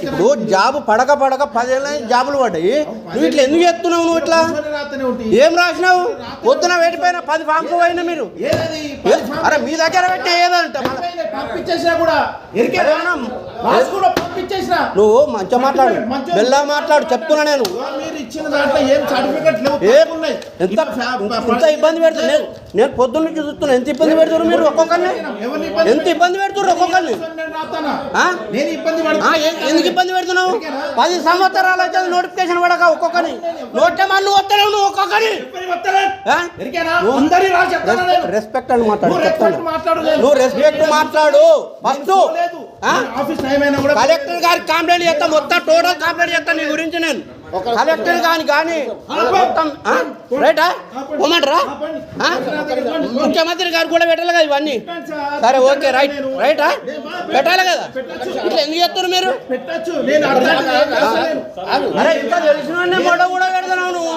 ఇప్పుడు జాబు పడక పడక పదేళ్ళ జాబులు పడ్డాయి. నువ్వు ఇట్లా ఎందుకు చేస్తున్నావు నువ్వు ఇట్లా. ఏం రాసినావు? పొద్దున పెట్టిపోయిన పది ఫామ్స్ పోయినా మీరు? అరే మీ దగ్గర పెట్టిన ఏదంట? నువ్వు మంచిగా మాట్లాడు. మెల్లగా మాట్లాడు చెప్తున్నా నేను. ఎంత ఇబ్బంది పెడుతున్నా నేను నేను పొద్దున్న నుంచి చూస్తున్నా. ఎంత ఇబ్బంది పెడుతున్నారు మీరు ఒక్కొక్కరిని? ఎంత ఇబ్బంది పెడుతున్నారు ఒక్కొక్కరిని? ఎందుకు ఇబ్బంది పెడుతున్నావు? పది సంవత్సరాలు అయితే నోటిఫికేషన్ పడక ఒక్కొక్కరి నోటే మళ్ళీ వస్తలేవు నువ్వు ఒక్కొక్కరి పడతారా? రెస్పెక్ట్ అని మాట్లాడు నువ్వు చెప్తాను. రెస్పెక్ట్ మాట్లాడు. ఫస్ట్ కలెక్టర్ గారికి కంప్లైంట్ చేస్తా మొత్తం టోటల్ కంప్లైంట్ చేస్తా నీ గురించి నేను. కలెక్టర్ కానీ కానీ మొత్తం రైటా? పోమంటారా ముఖ్యమంత్రి గారు కూడా పెట్టాలి కదా ఇవన్నీ? సరే ఓకే రైట్ రైటా? పెట్టాలి కదా? ఇట్లా ఎందుకు చేస్తున్నారు మీరు? అరే ఇంకా తెలిసిన మొడ కూడా పెడతావు నువ్వు.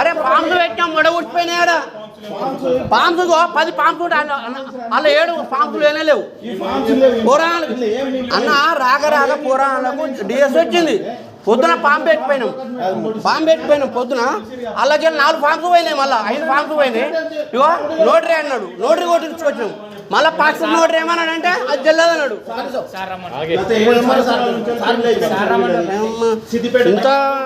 అరే పాంపు పెట్టాం మొడ ఉట్టిపోయినాయి పాంపు పది పాంపు అలా ఏడు పాంపులు లేనేలేవు పురాణాలు అన్న రాక రాక పురాణాలకు డిఎస్ వచ్చింది. పొద్దున పాంపు పెట్టిపోయినాం. పాంపు పెట్టిపోయినాం పొద్దున. అలాగే నాలుగు పాంపులు పోయినాయి మళ్ళీ. ఐదు పాంపులు పోయినాయి ఇగో నోటరీ అన్నాడు. నోటరీ కొట్టించుకొచ్చినాం. మళ్ళీ పాస్టర్ నోటరీ ఏమన్నాడంటే అది చెల్లదు అన్నాడు. ఇంత